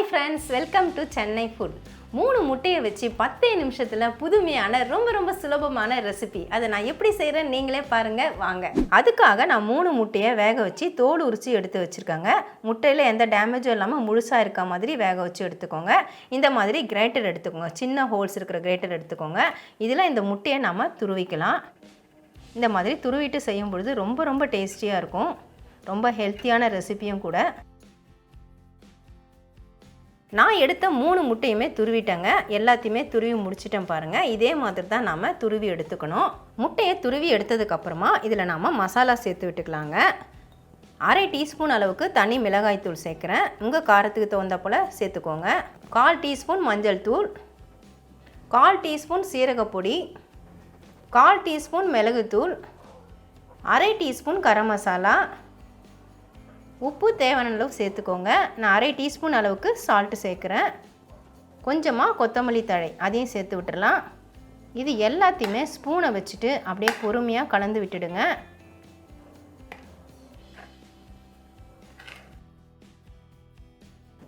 Hi friends welcome to Chennai food மூணு முட்டையை வச்சு பத்தே நிமிஷத்தில் புதுமையான ரொம்ப ரொம்ப சுலபமான ரெசிபி அதை நான் எப்படி செய்கிறேன் நீங்களே பாருங்கள் வாங்க. அதுக்காக நான் மூணு முட்டையை வேக வச்சு தோல் உரித்து எடுத்து வச்சுருக்கேங்க. முட்டையில் எந்த டேமேஜும் இல்லாமல் முழுசாக இருக்க மாதிரி வேக வச்சு எடுத்துக்கோங்க. இந்த மாதிரி கிரேட்டர் எடுத்துக்கோங்க. சின்ன ஹோல்ஸ் இருக்கிற கிரேட்டர் எடுத்துக்கோங்க. இதில் இந்த முட்டையை நம்ம துருவிக்கலாம். இந்த மாதிரி துருவிட்டு செய்யும் பொழுது ரொம்ப ரொம்ப டேஸ்டியாக இருக்கும். ரொம்ப ஹெல்த்தியான ரெசிபியும் கூட. நான் எடுத்த மூணு முட்டையுமே துருவிட்டேங்க. எல்லாத்தையுமே துருவி முடிச்சிட்டேன் பாருங்கள் இதே மாதிரி தான் நாம் துருவி எடுத்துக்கணும். முட்டையை துருவி எடுத்ததுக்கப்புறமா இதில் நாம் மசாலா சேர்த்து விட்டுக்கலாங்க. அரை டீஸ்பூன் அளவுக்கு தனி மிளகாய்த்தூள் சேர்க்குறேன். உங்கள் காரத்துக்கு தகுந்த போல் சேர்த்துக்கோங்க. கால் டீஸ்பூன் மஞ்சள் தூள். கால் டீஸ்பூன் சீரகப்பொடி கால் டீஸ்பூன் மிளகுத்தூள். அரை டீஸ்பூன் கரம் மசாலா. உப்பு தேவையான அளவு சேர்த்துக்கோங்க. நான் அரை டீஸ்பூன் அளவுக்கு சால்ட்டு சேர்க்குறேன். கொஞ்சமாக கொத்தமல்லி தழை அதையும் சேர்த்து விட்டுடலாம் இது எல்லாத்தையுமே ஸ்பூனை வச்சுட்டு அப்படியே பொறுமையாக கலந்து விட்டுடுங்க.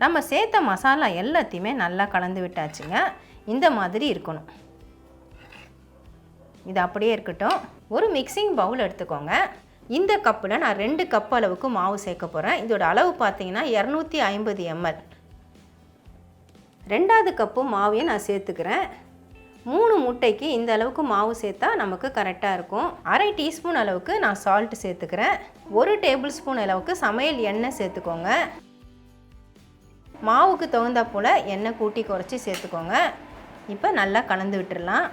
நம்ம சேர்த்த மசாலா எல்லாத்தையுமே நல்லா கலந்து விட்டாச்சுங்க. இந்த மாதிரி இருக்கணும். இது அப்படியே இருக்கட்டும். ஒரு மிக்சிங் பவுல் எடுத்துக்கோங்க. இந்த கப்பில் நான் ரெண்டு கப் அளவுக்கு மாவு சேர்க்க போகிறேன் இதோட அளவு பார்த்தீங்கன்னா இரநூத்தி ஐம்பது எம்எல். ரெண்டாவது கப்பு மாவையும் நான் சேர்த்துக்கிறேன். மூணு முட்டைக்கு இந்த அளவுக்கு மாவு சேர்த்தா நமக்கு கரெக்டாக இருக்கும். அரை டீஸ்பூன் அளவுக்கு நான் சால்ட் சேர்த்துக்கிறேன். ஒரு டேபிள் ஸ்பூன் அளவுக்கு சமையல் எண்ணெய் சேர்த்துக்கோங்க. மாவுக்கு தகுந்தா போல் எண்ணெய் கூட்டி குறைச்சி சேர்த்துக்கோங்க. இப்போ நல்லா கலந்து விட்டுடலாம்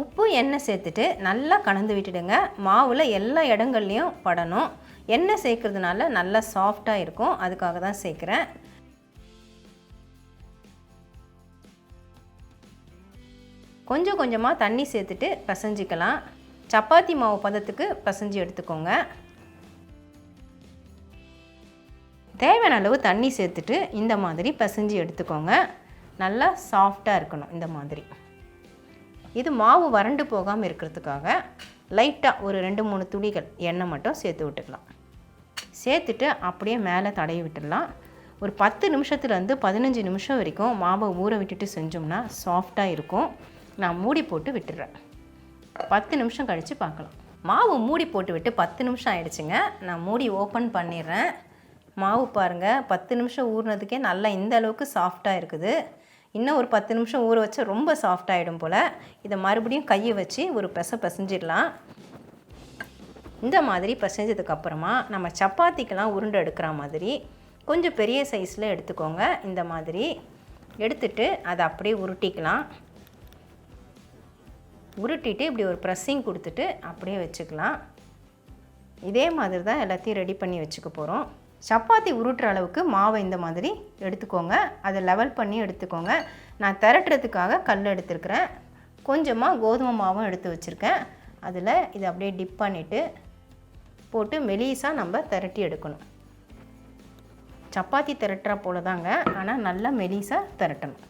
உப்பு எண்ணெய் சேர்த்துட்டு நல்லா கலந்து விட்டுடுங்க. மாவில் எல்லா இடங்கள்லையும் படணும். எண்ணெய் சேர்க்கறதுனால நல்லா சாஃப்டாக இருக்கும். அதுக்காக தான் சேர்க்குறேன். கொஞ்சம் கொஞ்சமாக தண்ணி சேர்த்துட்டு பிசைஞ்சிக்கலாம். சப்பாத்தி மாவு பதத்துக்கு பிசைஞ்சு எடுத்துக்கோங்க. தேவையான அளவு தண்ணி சேர்த்துட்டு இந்த மாதிரி பிசைஞ்சு எடுத்துக்கோங்க. நல்லா சாஃப்டாக இருக்கணும் இந்த மாதிரி. இது மாவு வறண்டு போகாமல் இருக்கிறதுக்காக லைட்டாக ஒரு ரெண்டு மூணு துளிகள் எண்ணெய் மட்டும் சேர்த்து விட்டுக்கலாம். சேர்த்துட்டு அப்படியே மேலே தடவி விட்டுடலாம். ஒரு பத்து நிமிஷத்துலேருந்து பதினஞ்சு நிமிஷம் வரைக்கும் மாவை ஊற விட்டுட்டு செஞ்சோம்னா சாஃப்டாக இருக்கும். நான் மூடி போட்டு விட்டுடுறேன் பத்து நிமிஷம் கழித்து பார்க்கலாம். மாவு மூடி போட்டு விட்டு பத்து நிமிஷம் ஆயிடுச்சுங்க. நான் மூடி ஓப்பன் பண்ணிடுறேன். மாவு பாருங்கள் பத்து நிமிஷம் ஊறினதுக்கே நல்லா இந்த அளவுக்கு சாஃப்டாக இருக்குது. இன்னும் ஒரு பத்து நிமிஷம் ஊற வச்சு ரொம்ப சாஃப்ட் ஆகிடும் போல். இதை மறுபடியும் கையை வச்சு ஒரு பெச பிசைஞ்சிடலாம். இந்த மாதிரி பிசைஞ்சதுக்கப்புறமா நம்ம சப்பாத்திக்கெலாம் உருண்டை எடுக்கிற மாதிரி கொஞ்சம் பெரிய சைஸில் எடுத்துக்கோங்க. இந்த மாதிரி எடுத்துட்டு அதை அப்படியே உருட்டிக்கலாம். உருட்டிட்டு இப்படி ஒரு ப்ரெஸ்ஸிங் கொடுத்துட்டு அப்படியே வச்சுக்கலாம். இதே மாதிரி தான் எல்லாத்தையும் ரெடி பண்ணி வச்சுக்க போகிறோம் சப்பாத்தி உருட்டுற அளவுக்கு மாவை இந்த மாதிரி எடுத்துக்கோங்க. அதை லெவல் பண்ணி எடுத்துக்கோங்க. நான் திரட்டுறதுக்காக கல் எடுத்துருக்கிறேன். கொஞ்சமாக கோதுமை மாவும் எடுத்து வச்சுருக்கேன். அதில் இதை அப்படியே டிப் பண்ணிவிட்டு போட்டு மெலிசாக நம்ம திரட்டி எடுக்கணும். சப்பாத்தி திரட்டுற போல தாங்க ஆனால் நல்லா மெலிசாக திரட்டணும்.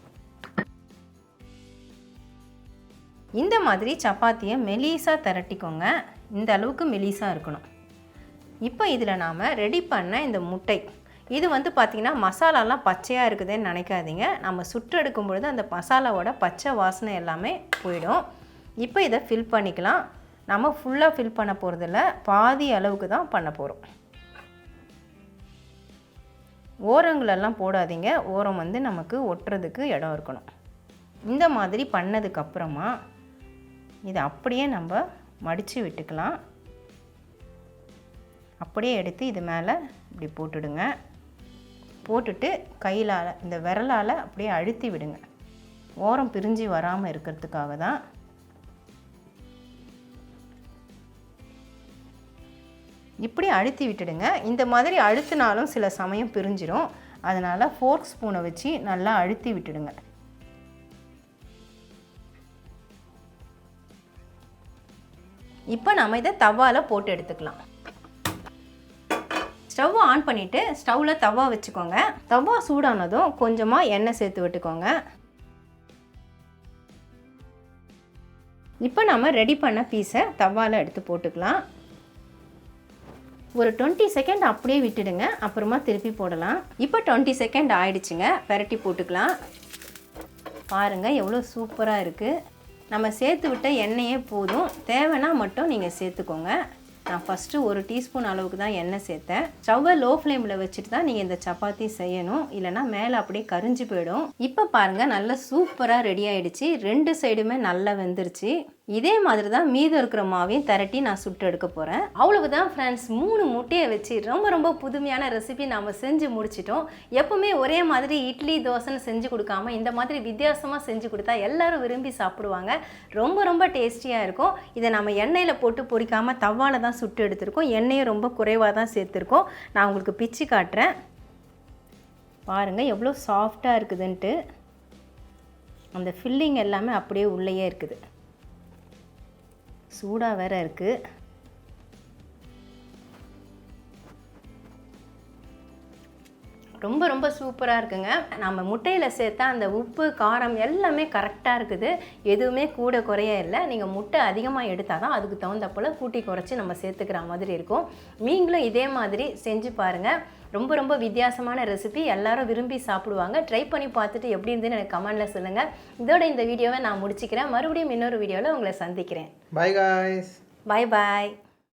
இந்த மாதிரி சப்பாத்தியை மெலிசாக திரட்டிக்கோங்க. இந்த அளவுக்கு மெலிசாக இருக்கணும். இப்போ இதில் நாம் ரெடி பண்ண இந்த முட்டை. இது வந்து பார்த்திங்கன்னா மசாலாலாம் பச்சையாக இருக்குதுன்னு நினைக்காதீங்க. நம்ம சுற்றெடுக்கும் பொழுது அந்த மசாலாவோட பச்சை வாசனை எல்லாமே போயிடும். இப்போ இதை ஃபில் பண்ணிக்கலாம். நம்ம ஃபுல்லாக ஃபில் பண்ண போகிறதில்ல பாதி அளவுக்கு தான் பண்ண போகிறோம் ஓரங்களெல்லாம் போடாதீங்க. ஓரம் வந்து நமக்கு ஒட்டுறதுக்கு இடம் இருக்கணும். இந்த மாதிரி பண்ணதுக்கப்புறமா இதை அப்படியே நம்ம மடித்து விட்டுக்கலாம். அப்படியே எடுத்து இது மேலே இப்படி போட்டுடுங்க. போட்டுட்டு கையிலால் இந்த விரலால் அப்படியே அழுத்தி விடுங்க. ஓரம் பிரிஞ்சு வராமல் இருக்கிறதுக்காக தான். இப்படி அழுத்தி விட்டுடுங்க. இந்த மாதிரி அழுத்தினாலும் சில சமயம் பிரிஞ்சிடும் அதனால் ஃபோர்க் ஸ்பூனை வச்சு நல்லா அழுத்தி விட்டுடுங்க. இப்போ நம்ம இதை தவால போட்டு எடுத்துக்கலாம். ஸ்டவ் ஆன் பண்ணிவிட்டு ஸ்டவ்வில் தவா வச்சுக்கோங்க. தவா சூடானதும் கொஞ்சமாக எண்ணெய் சேர்த்து விட்டுக்கோங்க. இப்போ நம்ம ரெடி பண்ண பீஸை தவாவில் எடுத்து போட்டுக்கலாம். ஒரு டுவெண்ட்டி செகண்ட் அப்படியே விட்டுடுங்க. அப்புறமா திருப்பி போடலாம். இப்போ டுவெண்ட்டி செகண்ட் ஆயிடுச்சுங்க. பெரட்டி போட்டுக்கலாம். பாருங்கள் எவ்வளோ சூப்பராக இருக்குது நம்ம சேர்த்து விட்ட எண்ணெயே போதும். தேவைன்னா மட்டும் நீங்கள் சேர்த்துக்கோங்க. நான் ஃபஸ்ட்டு ஒரு டீஸ்பூன் அளவுக்கு தான் எண்ணெய் சேர்த்தேன். ஸ்டவ்வை லோ ஃப்ளேமில் வச்சுட்டு தான் நீங்கள் இந்த சப்பாத்தி செய்யணும். இல்லைன்னா மேலே அப்படியே கரிஞ்சு போயிடும். இப்போ பாருங்கள் நல்லா சூப்பராக ரெடி ஆகிடுச்சு ரெண்டு சைடுமே நல்லா வெந்துருச்சு. இதே மாதிரி தான் மீதம் இருக்கிற மாவையும் திரட்டி நான் சுட்டு எடுக்க போகிறேன் அவ்வளவுதான் ஃப்ரெண்ட்ஸ் மூணு முட்டையை வச்சு ரொம்ப ரொம்ப புதுமையான ரெசிபி நாம் செஞ்சு முடிச்சிட்டோம். எப்பவுமே ஒரே மாதிரி இட்லி தோசைன்னு செஞ்சு கொடுக்காம இந்த மாதிரி வித்தியாசமாக செஞ்சு கொடுத்தா எல்லாரும் விரும்பி சாப்பிடுவாங்க. ரொம்ப ரொம்ப டேஸ்டியாக இருக்கும். இதை நம்ம எண்ணெயில் போட்டு பொறிக்காமல் தவால தான் சுட்டு எடுத்திருக்கோம். எண்ணெயும் ரொம்ப குறைவாக தான் சேர்த்துருக்கோம். நான் உங்களுக்கு பிச்சு காட்டுறேன். பாருங்கள் எவ்வளோ சாஃப்டாக இருக்குதுன்ட்டு. அந்த ஃபில்லிங் எல்லாமே அப்படியே உள்ளேயே இருக்குது. சூடாக வேறு இருக்குது ரொம்ப ரொம்ப சூப்பராக இருக்குங்க. நம்ம முட்டையில் சேர்த்தா அந்த உப்பு காரம் எல்லாமே கரெக்டாக இருக்குது. எதுவுமே கூட குறைய இல்லை. நீங்கள் முட்டை அதிகமாக எடுத்தால் தான் அதுக்கு தகுந்த போல் கூட்டி குறைச்சி நம்ம சேர்த்துக்கிற மாதிரி இருக்கும். நீங்களும் இதே மாதிரி செஞ்சு பாருங்கள் ரொம்ப ரொம்ப வித்தியாசமான ரெசிபி எல்லாரும் விரும்பி சாப்பிடுவாங்க. ட்ரை பண்ணி பார்த்துட்டு எப்படி இருந்துன்னு எனக்கு கமெண்டில் சொல்லுங்கள் இதோட இந்த வீடியோவை நான் முடிச்சுக்கிறேன். மறுபடியும் இன்னொரு வீடியோவில் உங்களை சந்திக்கிறேன். பாய் காய்ஸ் பாய் பாய்